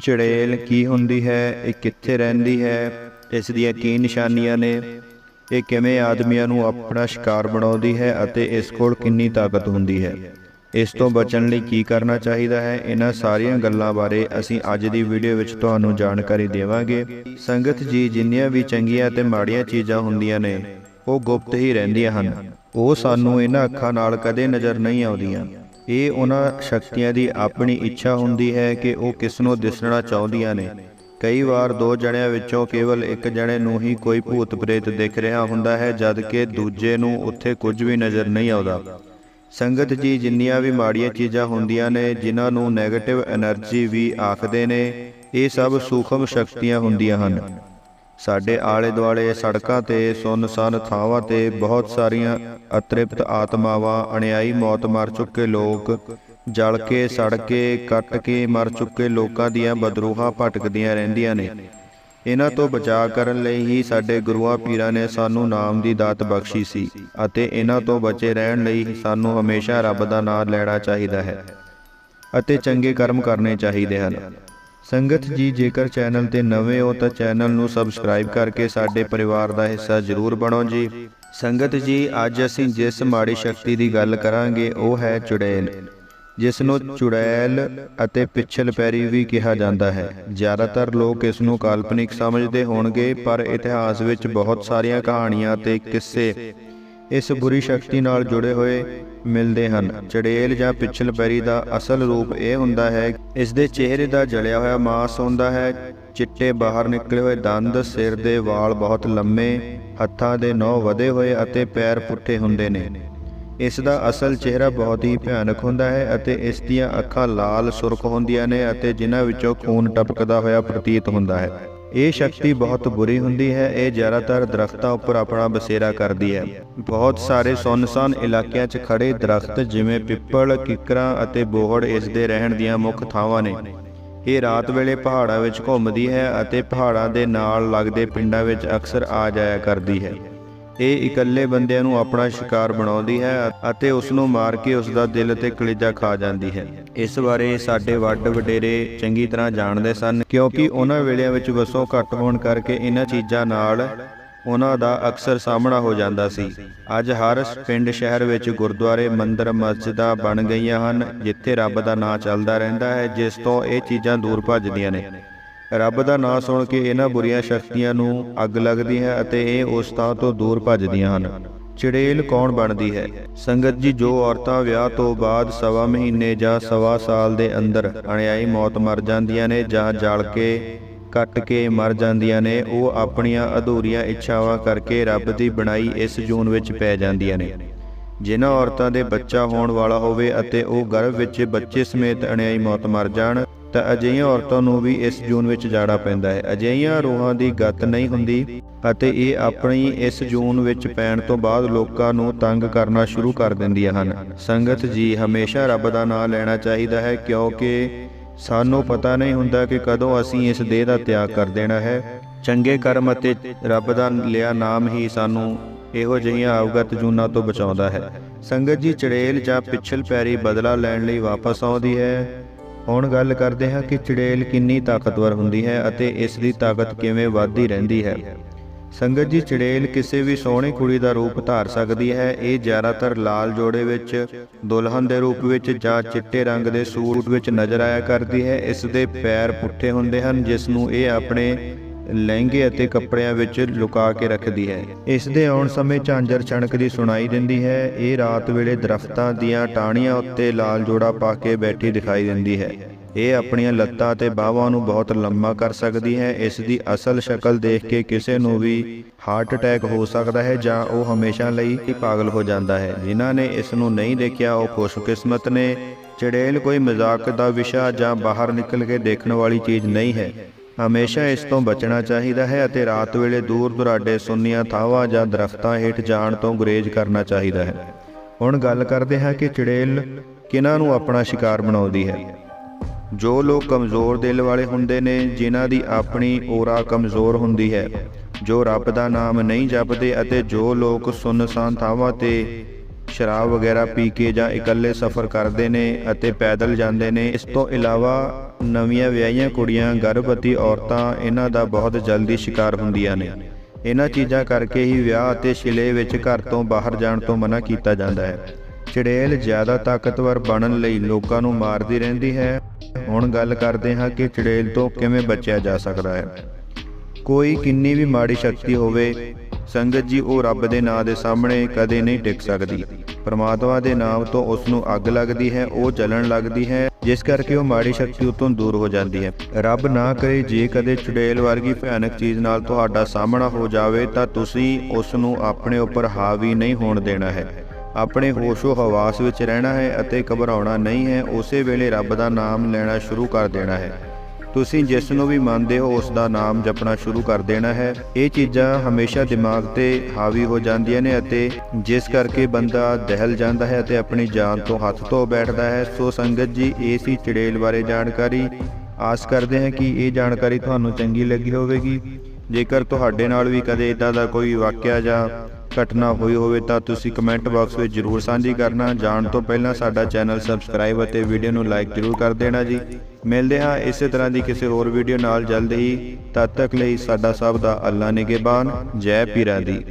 ਚੜੇਲ ਕੀ ਹੁੰਦੀ ਹੈ, ਇਹ ਕਿੱਥੇ ਰਹਿੰਦੀ ਹੈ, ਇਸ ਦੀਆਂ ਕੀ ਨਿਸ਼ਾਨੀਆਂ ਨੇ, ਇਹ ਕਿਵੇਂ ਆਦਮੀਆਂ ਨੂੰ ਆਪਣਾ ਸ਼ਿਕਾਰ ਬਣਾਉਂਦੀ ਹੈ ਅਤੇ ਇਸ ਕੋਲ ਕਿੰਨੀ ਤਾਕਤ ਹੁੰਦੀ ਹੈ। ਇਸ ਤੋਂ ਬਚਣ ਲਈ ਕੀ ਕਰਨਾ ਚਾਹੀਦਾ ਹੈ, ਇਹਨਾਂ ਸਾਰੀਆਂ ਗੱਲਾਂ ਬਾਰੇ ਅਸੀਂ ਅੱਜ ਦੀ ਵੀਡੀਓ ਵਿੱਚ ਤੁਹਾਨੂੰ ਜਾਣਕਾਰੀ ਦੇਵਾਂਗੇ। ਸੰਗਤ ਜੀ, ਜਿੰਨੀਆਂ ਵੀ ਚੰਗੀਆਂ ਤੇ ਮਾੜੀਆਂ ਚੀਜ਼ਾਂ ਹੁੰਦੀਆਂ ਨੇ, ਉਹ ਗੁਪਤ ਹੀ ਰਹਿੰਦੀਆਂ ਹਨ। ਉਹ ਸਾਨੂੰ ਇਹਨਾਂ ਅੱਖਾਂ ਨਾਲ ਕਦੇ ਨਜ਼ਰ ਨਹੀਂ ਆਉਂਦੀਆਂ। ਇਹ ਉਹਨਾਂ ਸ਼ਕਤੀਆਂ ਦੀ ਆਪਣੀ ਇੱਛਾ ਹੁੰਦੀ ਹੈ ਕਿ ਉਹ ਕਿਸ ਨੂੰ ਦਿਸਣਾ ਚਾਹੁੰਦੀਆਂ ਨੇ। ਕਈ ਵਾਰ ਦੋ ਜਣਿਆਂ ਵਿੱਚੋਂ ਕੇਵਲ ਇੱਕ ਜਣੇ ਨੂੰ ਹੀ ਕੋਈ ਭੂਤ ਪ੍ਰੇਤ ਦਿਖ ਰਿਹਾ ਹੁੰਦਾ ਹੈ ਜਦ ਕਿ ਦੂਜੇ ਨੂੰ ਉੱਥੇ ਕੁਝ ਵੀ ਨਜ਼ਰ ਨਹੀਂ ਆਉਂਦਾ। ਸੰਗਤ ਜੀ, ਜਿੰਨੀਆਂ ਵੀ ਮਾੜੀਆਂ ਚੀਜ਼ਾਂ ਹੁੰਦੀਆਂ ਨੇ, ਜਿਨ੍ਹਾਂ ਨੂੰ 네ਗੇਟਿਵ એનર્ਜੀ ਵੀ ਆਖਦੇ ਨੇ, ਇਹ ਸਭ ਸੂਖਮ ਸ਼ਕਤੀਆਂ ਹੁੰਦੀਆਂ ਹਨ। ਸਾਡੇ ਆਲੇ ਦੁਆਲੇ ਸੜਕਾਂ ਤੇ ਸੁੰਨਸਾਨ ਥਾਵਾਂ ਤੇ ਬਹੁਤ ਸਾਰੀਆਂ ਅਤ੍ਰਿਪਤ ਆਤਮਾਵਾਂ, ਅਣਿਆਈ ਮੌਤ ਮਰ ਚੁੱਕੇ ਲੋਕ, ਜਲ ਕੇ, ਸੜ ਕੇ, ਕੱਟ ਕੇ ਮਰ ਚੁੱਕੇ ਲੋਕਾਂ ਦੀਆਂ ਬਦਰੂਹਾਂ ਭਟਕਦੀਆਂ ਰਹਿੰਦੀਆਂ ਨੇ। ਇਹਨਾਂ ਤੋਂ ਬਚਾਅ ਕਰਨ ਲਈ ਹੀ ਸਾਡੇ ਗੁਰੂਆਂ ਪੀਰਾਂ ਨੇ ਸਾਨੂੰ ਨਾਮ ਦੀ ਦਾਤ ਬਖਸ਼ੀ ਸੀ ਅਤੇ ਇਹਨਾਂ ਤੋਂ ਬਚੇ ਰਹਿਣ ਲਈ ਸਾਨੂੰ ਹਮੇਸ਼ਾ ਰੱਬ ਦਾ ਨਾਮ ਲੈਣਾ ਚਾਹੀਦਾ ਹੈ ਅਤੇ ਚੰਗੇ ਕਰਮ ਕਰਨੇ ਚਾਹੀਦੇ ਹਨ। ਸੰਗਤ ਜੀ, ਜੇਕਰ ਚੈਨਲ ਤੇ ਨਵੇਂ ਹੋ ਤਾਂ ਚੈਨਲ ਨੂੰ ਸਬਸਕ੍ਰਾਈਬ ਕਰਕੇ ਸਾਡੇ ਪਰਿਵਾਰ ਦਾ ਹਿੱਸਾ ਜ਼ਰੂਰ ਬਣੋ ਜੀ। ਸੰਗਤ ਜੀ, ਅੱਜ ਅਸੀਂ ਜਿਸ ਮਾੜੀ ਸ਼ਕਤੀ ਦੀ ਗੱਲ ਕਰਾਂਗੇ, ਉਹ ਹੈ ਚੁੜੈਲ। ਜਿਸ ਨੂੰ ਚੁੜੈਲ ਅਤੇ ਪਿੱਛਲ ਪੈਰੀ ਵੀ ਕਿਹਾ ਜਾਂਦਾ ਹੈ। ਜ਼ਿਆਦਾਤਰ ਲੋਕ ਇਸ ਨੂੰ ਕਾਲਪਨਿਕ ਸਮਝਦੇ ਹੋਣਗੇ, ਪਰ ਇਤਿਹਾਸ ਵਿੱਚ ਬਹੁਤ ਸਾਰੀਆਂ ਕਹਾਣੀਆਂ ਤੇ ਕਿੱਸੇ ਇਸ ਬੁਰੀ ਸ਼ਕਤੀ ਨਾਲ ਜੁੜੇ ਹੋਏ ਮਿਲਦੇ ਹਨ। ਚੜੇਲ ਜਾਂ ਪਿੱਛਲ ਪੈਰੀ ਦਾ ਅਸਲ ਰੂਪ ਇਹ ਹੁੰਦਾ ਹੈ, ਇਸ ਦੇ ਚਿਹਰੇ ਦਾ ਜਲਿਆ ਹੋਇਆ ਮਾਸ ਹੁੰਦਾ ਹੈ, ਚਿੱਟੇ ਬਾਹਰ ਨਿਕਲੇ ਹੋਏ ਦੰਦ, ਸਿਰ ਦੇ ਵਾਲ ਬਹੁਤ ਲੰਮੇ, ਹੱਥਾਂ ਦੇ ਨਹੁੰ ਵਧੇ ਹੋਏ ਅਤੇ ਪੈਰ ਪੁੱਠੇ ਹੁੰਦੇ ਨੇ। ਇਸ ਦਾ ਅਸਲ ਚਿਹਰਾ ਬਹੁਤ ਹੀ ਭਿਆਨਕ ਹੁੰਦਾ ਹੈ ਅਤੇ ਇਸ ਦੀਆਂ ਅੱਖਾਂ ਲਾਲ ਸੁਰਖ ਹੁੰਦੀਆਂ ਨੇ ਅਤੇ ਜਿਨ੍ਹਾਂ ਵਿੱਚੋਂ ਖੂਨ ਟਪਕਦਾ ਹੋਇਆ ਪ੍ਰਤੀਤ ਹੁੰਦਾ ਹੈ। ਇਹ ਸ਼ਕਤੀ ਬਹੁਤ ਬੁਰੀ ਹੁੰਦੀ ਹੈ, ਇਹ ਜ਼ਿਆਦਾਤਰ ਦਰਖਤਾਂ ਉੱਪਰ ਆਪਣਾ ਬਸੇਰਾ ਕਰਦੀ ਹੈ। ਬਹੁਤ ਸਾਰੇ ਸੁੰਨਸਾਨ ਇਲਾਕਿਆਂ 'ਚ ਖੜੇ ਦਰਖਤ ਜਿਵੇਂ ਪਿੱਪਲ, ਕਿਕਰਾਂ ਅਤੇ ਬੋਹੜ ਇਸ ਦੇ ਰਹਿਣ ਦੀਆਂ ਮੁੱਖ ਥਾਵਾਂ ਨੇ। ਇਹ ਰਾਤ ਵੇਲੇ ਪਹਾੜਾਂ ਵਿੱਚ ਘੁੰਮਦੀ ਹੈ ਅਤੇ ਪਹਾੜਾਂ ਦੇ ਨਾਲ ਲੱਗਦੇ ਪਿੰਡਾਂ ਵਿੱਚ ਅਕਸਰ ਆ ਜਾਇਆ ਕਰਦੀ ਹੈ। ਇਹ ਇਕੱਲੇ ਬੰਦਿਆਂ ਨੂੰ ਆਪਣਾ ਸ਼ਿਕਾਰ ਬਣਾਉਂਦੀ ਹੈ ਅਤੇ ਉਸ ਨੂੰ ਮਾਰ ਕੇ ਉਸ ਦਾ ਦਿਲ ਤੇ ਕਲੇਜਾ ਖਾ ਜਾਂਦੀ ਹੈ। ਇਸ ਬਾਰੇ ਸਾਡੇ ਵੱਡ ਵਡੇਰੇ ਚੰਗੀ ਤਰ੍ਹਾਂ ਜਾਣਦੇ ਸਨ ਕਿਉਂਕਿ ਉਹਨਾਂ ਵੇਲਿਆਂ ਵਿੱਚ ਵਸੋਂ ਘੱਟ ਹੋਣ ਕਰਕੇ ਇਹਨਾਂ ਚੀਜ਼ਾਂ ਨਾਲ ਉਹਨਾਂ ਦਾ ਅਕਸਰ ਸਾਹਮਣਾ ਹੋ ਜਾਂਦਾ ਸੀ। ਅੱਜ ਹਰ ਪਿੰਡ ਸ਼ਹਿਰ ਵਿੱਚ ਗੁਰਦੁਆਰੇ, ਮੰਦਰ, ਮਸਜਿਦਾਂ ਬਣ ਗਈਆਂ ਹਨ, ਜਿੱਥੇ ਰੱਬ ਦਾ ਨਾਮ ਚੱਲਦਾ ਰਹਿੰਦਾ ਹੈ, ਜਿਸ ਤੋਂ ਇਹ ਚੀਜ਼ਾਂ ਦੂਰ ਭੱਜਦੀਆਂ ਨੇ। ਰੱਬ ਦਾ ਨਾਮ ਸੁਣ ਕੇ ਇਹਨਾਂ ਬੁਰੀਆਂ ਸ਼ਕਤੀਆਂ ਨੂੰ ਅੱਗ ਲੱਗਦੀ ਹੈ ਅਤੇ ਇਹ ਉਸ ਥਾਂ ਤੋਂ ਦੂਰ ਭੱਜਦੀਆਂ ਹਨ। ਚੜੇਲ ਕੌਣ ਬਣਦੀ ਹੈ? ਸੰਗਤ ਜੀ, ਜੋ ਔਰਤਾਂ ਵਿਆਹ ਤੋਂ ਬਾਅਦ ਸਵਾ ਮਹੀਨੇ ਜਾਂ ਸਵਾ ਸਾਲ ਦੇ ਅੰਦਰ ਅਣਿਆਈ ਮੌਤ ਮਰ ਜਾਂਦੀਆਂ ਨੇ ਜਾਂ ਜਲ ਕੇ, ਕੱਟ ਕੇ ਮਰ ਜਾਂਦੀਆਂ ਨੇ, ਉਹ ਆਪਣੀਆਂ ਅਧੂਰੀਆਂ ਇੱਛਾਵਾਂ ਕਰਕੇ ਰੱਬ ਦੀ ਬਣਾਈ ਇਸ ਜੂਨ ਵਿੱਚ ਪੈ ਜਾਂਦੀਆਂ ਨੇ। ਜਿਨ੍ਹਾਂ ਔਰਤਾਂ ਦੇ ਬੱਚਾ ਹੋਣ ਵਾਲਾ ਹੋਵੇ ਅਤੇ ਉਹ ਗਰਭ ਵਿੱਚ ਬੱਚੇ ਸਮੇਤ ਅਣਿਆਈ ਮੌਤ ਮਰ ਜਾਣ ਤਾਂ ਅਜਿਹੀਆਂ ਔਰਤਾਂ ਨੂੰ ਵੀ ਇਸ ਜੂਨ ਵਿੱਚ ਜਾਣਾ ਪੈਂਦਾ ਹੈ। ਅਜਿਹੀਆਂ ਰੂਹਾਂ ਦੀ ਗੱਤ ਨਹੀਂ ਹੁੰਦੀ ਅਤੇ ਇਹ ਆਪਣੀ ਇਸ ਜੂਨ ਵਿੱਚ ਪੈਣ ਤੋਂ ਬਾਅਦ ਲੋਕਾਂ ਨੂੰ ਤੰਗ ਕਰਨਾ ਸ਼ੁਰੂ ਕਰ ਦਿੰਦੀਆਂ ਹਨ। ਸੰਗਤ ਜੀ, ਹਮੇਸ਼ਾ ਰੱਬ ਦਾ ਨਾਮ ਲੈਣਾ ਚਾਹੀਦਾ ਹੈ ਕਿਉਂਕਿ ਸਾਨੂੰ ਪਤਾ ਨਹੀਂ ਹੁੰਦਾ ਕਿ ਕਦੋਂ ਅਸੀਂ ਇਸ ਦੇਹ ਦਾ ਤਿਆਗ ਕਰ ਦੇਣਾ ਹੈ। ਚੰਗੇ ਕਰਮ ਅਤੇ ਰੱਬ ਦਾ ਲਿਆ ਨਾਮ ਹੀ ਸਾਨੂੰ ਇਹੋ ਜਿਹੀਆਂ ਅਵਗਤ ਜੂਨਾਂ ਤੋਂ ਬਚਾਉਂਦਾ ਹੈ। ਸੰਗਤ ਜੀ, ਚੜੇਲ ਜਾਂ ਪਿੱਛਲ ਪੈਰੀ ਬਦਲਾ ਲੈਣ ਲਈ ਵਾਪਸ ਆਉਂਦੀ ਹੈ। ਹੁਣ ਗੱਲ ਕਰਦੇ ਹਾਂ ਕਿ ਚੜੇਲ ਕਿੰਨੀ ਤਾਕਤਵਰ ਹੁੰਦੀ ਹੈ ਅਤੇ ਇਸ ਦੀ ਤਾਕਤ ਕਿਵੇਂ ਵੱਧਦੀ ਰਹਿੰਦੀ ਹੈ। ਸੰਗਤ ਜੀ, ਚੜੇਲ ਕਿਸੇ ਵੀ ਸੋਹਣੀ ਕੁੜੀ ਦਾ ਰੂਪ ਧਾਰ ਸਕਦੀ ਹੈ। ਇਹ ਜ਼ਿਆਦਾਤਰ ਲਾਲ ਜੋੜੇ ਵਿੱਚ, ਦੁਲਹਨ ਦੇ ਰੂਪ ਵਿੱਚ ਜਾਂ ਚਿੱਟੇ ਰੰਗ ਦੇ ਸੂਟ ਵਿੱਚ ਨਜ਼ਰ ਆਇਆ ਕਰਦੀ ਹੈ। ਇਸ ਦੇ ਪੈਰ ਪੁੱਠੇ ਹੁੰਦੇ ਹਨ, ਜਿਸ ਨੂੰ ਇਹ ਆਪਣੇ ਲਹਿੰਗੇ ਅਤੇ ਕੱਪੜਿਆਂ ਵਿੱਚ ਲੁਕਾ ਕੇ ਰੱਖਦੀ ਹੈ। ਇਸ ਦੇ ਆਉਣ ਸਮੇਂ ਝਾਂਜਰ ਛਣਕਦੀ ਸੁਣਾਈ ਦਿੰਦੀ ਹੈ। ਇਹ ਰਾਤ ਵੇਲੇ ਦਰਖਤਾਂ ਦੀਆਂ ਟਾਹਣੀਆਂ ਉੱਤੇ ਲਾਲ ਜੋੜਾ ਪਾ ਕੇ ਬੈਠੀ ਦਿਖਾਈ ਦਿੰਦੀ ਹੈ। ਇਹ ਆਪਣੀਆਂ ਲੱਤਾਂ ਤੇ ਬਾਹਾਂ ਨੂੰ ਬਹੁਤ ਲੰਮਾ ਕਰ ਸਕਦੀ ਹੈ। ਇਸ ਦੀ ਅਸਲ ਸ਼ਕਲ ਦੇਖ ਕੇ ਕਿਸੇ ਨੂੰ ਵੀ ਹਾਰਟ ਅਟੈਕ ਹੋ ਸਕਦਾ ਹੈ ਜਾਂ ਉਹ ਹਮੇਸ਼ਾ ਲਈ ਪਾਗਲ ਹੋ ਜਾਂਦਾ ਹੈ। ਜਿਨ੍ਹਾਂ ਨੇ ਇਸ ਨੂੰ ਨਹੀਂ ਦੇਖਿਆ, ਉਹ ਖੁਸ਼ਕਿਸਮਤ ਨੇ। ਚੜੇਲ ਕੋਈ ਮਜ਼ਾਕ ਦਾ ਵਿਸ਼ਾ ਜਾਂ ਬਾਹਰ ਨਿਕਲ ਕੇ ਦੇਖਣ ਵਾਲੀ ਚੀਜ਼ ਨਹੀਂ ਹੈ। ਹਮੇਸ਼ਾ ਇਸ ਤੋਂ ਬਚਣਾ ਚਾਹੀਦਾ ਹੈ ਅਤੇ ਰਾਤ ਵੇਲੇ ਦੂਰ ਦੁਰਾਡੇ ਸੁੰਨੀਆਂ ਥਾਵਾਂ ਜਾਂ ਦਰਖਤਾਂ ਹੇਠ ਜਾਣ ਤੋਂ ਗੁਰੇਜ਼ ਕਰਨਾ ਚਾਹੀਦਾ ਹੈ। ਹੁਣ ਗੱਲ ਕਰਦੇ ਹਾਂ ਕਿ ਚੜੇਲ ਕਿਹਨਾਂ ਨੂੰ ਆਪਣਾ ਸ਼ਿਕਾਰ ਬਣਾਉਂਦੀ ਹੈ। ਜੋ ਲੋਕ ਕਮਜ਼ੋਰ ਦਿਲ ਵਾਲੇ ਹੁੰਦੇ ਨੇ, ਜਿਨ੍ਹਾਂ ਦੀ ਆਪਣੀ ਔਰਾ ਕਮਜ਼ੋਰ ਹੁੰਦੀ ਹੈ। ਜੋ ਰੱਬ ਦਾ ਨਾਮ ਨਹੀਂ ਜਪਦੇ ਅਤੇ ਜੋ ਲੋਕ ਸੁੰਨਸਾਨ ਥਾਵਾਂ ਤੇ ਸ਼ਰਾਬ ਵਗੈਰਾ ਪੀ ਕੇ ਜਾਂ ਇਕੱਲੇ ਸਫ਼ਰ ਕਰਦੇ ਨੇ ਅਤੇ ਪੈਦਲ ਜਾਂਦੇ ਨੇ, ਇਸ ਤੋਂ ਇਲਾਵਾ ਨਵੀਆਂ ਵਿਆਹੀਆਂ ਕੁੜੀਆਂ, ਗਰਭਵਤੀ ਔਰਤਾਂ, ਇਹਨਾਂ ਦਾ ਬਹੁਤ ਜਲਦੀ ਸ਼ਿਕਾਰ ਹੁੰਦੀਆਂ ਨੇ। ਇਹਨਾਂ ਚੀਜ਼ਾਂ ਕਰਕੇ ਹੀ ਵਿਆਹ ਅਤੇ ਛਿਲੇ ਵਿੱਚ ਘਰ ਤੋਂ ਬਾਹਰ ਜਾਣ ਤੋਂ ਮਨਾ ਕੀਤਾ ਜਾਂਦਾ ਹੈ। ਚੜੇਲ ਜ਼ਿਆਦਾ ਤਾਕਤਵਰ ਬਣਨ ਲਈ ਲੋਕਾਂ ਨੂੰ ਮਾਰਦੀ ਰਹਿੰਦੀ ਹੈ। ਹੁਣ ਗੱਲ ਕਰਦੇ ਹਾਂ ਕਿ ਚੜੇਲ ਤੋਂ ਕਿਵੇਂ ਬਚਿਆ ਜਾ ਸਕਦਾ ਹੈ। ਕੋਈ ਕਿੰਨੀ ਵੀ ਮਾੜੀ ਸ਼ਕਤੀ ਹੋਵੇ, ਸੰਗਤ ਜੀ ਉਹ ਰੱਬ ਦੇ ਨਾਂ ਦੇ ਸਾਹਮਣੇ ਕਦੇ ਨਹੀਂ ਟਿਕ ਸਕਦੀ। ਪਰਮਾਤਮਾ ਦੇ ਨਾਮ ਤੋਂ ਉਸ ਨੂੰ ਅੱਗ ਲੱਗਦੀ ਹੈ, ਉਹ ਜਲਣ ਲੱਗਦੀ ਹੈ, ਜਿਸ ਕਰਕੇ ਉਹ ਮਾੜੀ ਸ਼ਕਤੀ ਉਤੋਂ ਦੂਰ ਹੋ ਜਾਂਦੀ ਹੈ। ਰੱਬ ਨਾ ਕਰੇ ਜੇ ਕਦੇ ਚੁੜੇਲ ਵਰਗੀ ਭਿਆਨਕ ਚੀਜ਼ ਨਾਲ ਤੁਹਾਡਾ ਸਾਹਮਣਾ ਹੋ ਜਾਵੇ, ਤਾਂ ਤੁਸੀਂ ਉਸ ਨੂੰ ਆਪਣੇ ਉੱਪਰ ਹਾਵੀ ਨਹੀਂ ਹੋਣ ਦੇਣਾ ਹੈ। ਆਪਣੇ ਹੋਸ਼ੋ ਹਵਾਸ ਵਿੱਚ ਰਹਿਣਾ ਹੈ ਅਤੇ ਘਬਰਾਉਣਾ ਨਹੀਂ ਹੈ, ਉਸੇ ਵੇਲੇ ਰੱਬ ਦਾ ਨਾਮ ਲੈਣਾ ਸ਼ੁਰੂ ਕਰ ਦੇਣਾ ਹੈ। ਤੁਸੀਂ ਜਿਸ ਨੂੰ ਵੀ ਮੰਨਦੇ ਹੋ ਉਸ ਦਾ ਨਾਮ ਜਪਣਾ ਸ਼ੁਰੂ ਕਰ ਦੇਣਾ ਹੈ। ਇਹ ਚੀਜ਼ਾਂ ਹਮੇਸ਼ਾ ਦਿਮਾਗ ਤੇ ਹਾਵੀ ਹੋ ਜਾਂਦੀਆਂ ਨੇ ਅਤੇ ਜਿਸ ਕਰਕੇ ਬੰਦਾ ਦਹਿਲ ਜਾਂਦਾ ਹੈ ਅਤੇ ਆਪਣੀ ਜਾਨ ਤੋਂ ਹੱਥ ਧੋ ਬੈਠਦਾ ਹੈ। ਸੋ ਸੰਗਤ ਜੀ, ਇਹ ਸੀ ਚੜੇਲ ਬਾਰੇ ਜਾਣਕਾਰੀ। ਆਸ ਕਰਦੇ ਹਾਂ ਕਿ ਇਹ ਜਾਣਕਾਰੀ ਤੁਹਾਨੂੰ ਚੰਗੀ ਲੱਗੀ ਹੋਵੇਗੀ। ਜੇਕਰ ਤੁਹਾਡੇ ਨਾਲ ਵੀ ਕਦੇ ਇਦਾਂ ਦਾ ਕੋਈ ਵਾਕਿਆ ਜਾਂ ਘਟਨਾ ਹੋਈ ਹੋਵੇ ਤਾਂ ਤੁਸੀਂ ਕਮੈਂਟ ਬਾਕਸ ਵਿੱਚ ਜਰੂਰ ਸਾਂਝੀ ਕਰਨਾ। ਜਾਣ ਤੋਂ ਪਹਿਲਾਂ ਸਾਡਾ ਚੈਨਲ ਸਬਸਕ੍ਰਾਈਬ ਅਤੇ ਵੀਡੀਓ ਨੂੰ ਲਾਈਕ ਜਰੂਰ ਕਰ ਦੇਣਾ ਜੀ। ਮਿਲਦੇ ਹਾਂ ਇਸੇ ਤਰ੍ਹਾਂ ਦੀ ਕਿਸੇ ਹੋਰ ਵੀਡੀਓ ਨਾਲ ਜਲਦ ਹੀ। ਤਦ ਤੱਕ ਲਈ ਸਾਡਾ ਸਭ ਦਾ ਅੱਲਾ ਨਿਗਹਿਬਾਨ। ਜੈ ਪੀਰਾਂ ਦੀ।